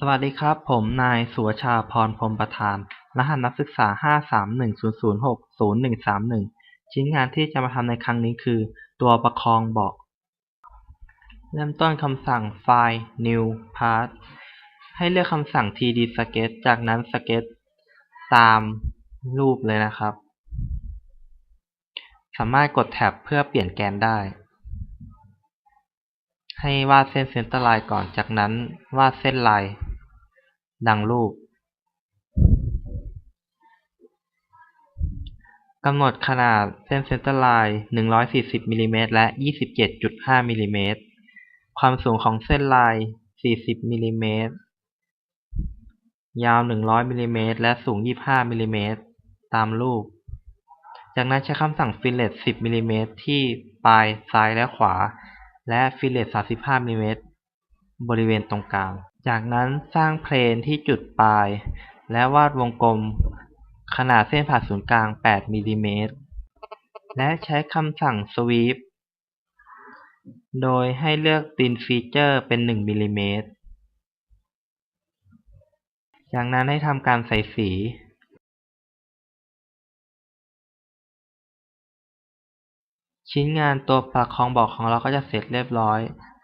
สวัสดีครับ ผมนายสุวชาพรพรมประธาน รหัสนักศึกษา 5310060131 ชิ้นงานที่จะมาทำในครั้งนี้คือ ตัวประคองบอก เริ่มต้นคำสั่งไฟล์ new path ให้เลือกคำสั่ง td sketch จากนั้น sketch ตามรูปเลยนะครับ สามารถกดแท็บเพื่อเปลี่ยนแกนได้ให้วาดเส้นเซนเตอร์ไลน์ก่อน จากนั้นวาดเส้นลาย ดังรูปกำหนดขนาดเส้นเซนเตอร์ไลน์140มิลลิเมตรและ 27.5มิลลิเมตรความสูงของเส้นลาย 40มิลลิเมตรยาว 100มิลลิเมตรและสูง 25มิลลิเมตรตามรูป จากนั้นใช้คำสั่ง fillet 10มิลลิเมตรที่ปลายซ้ายและขวา และ fillet 35มิลลิเมตร บริเวณตรงกลาง จากนั้นสร้างเพลนที่จุดปลาย และวาดวงกลมขนาดเส้นผ่าศูนย์กลาง 8มิลลิเมตร และใช้คำสั่ง sweep โดยให้เลือก thin feature เป็น 1มิลลิเมตร จากนั้นให้ทำการใส่สี ชิ้นงานตัวประคองบอกของเราก็จะเสร็จเรียบร้อย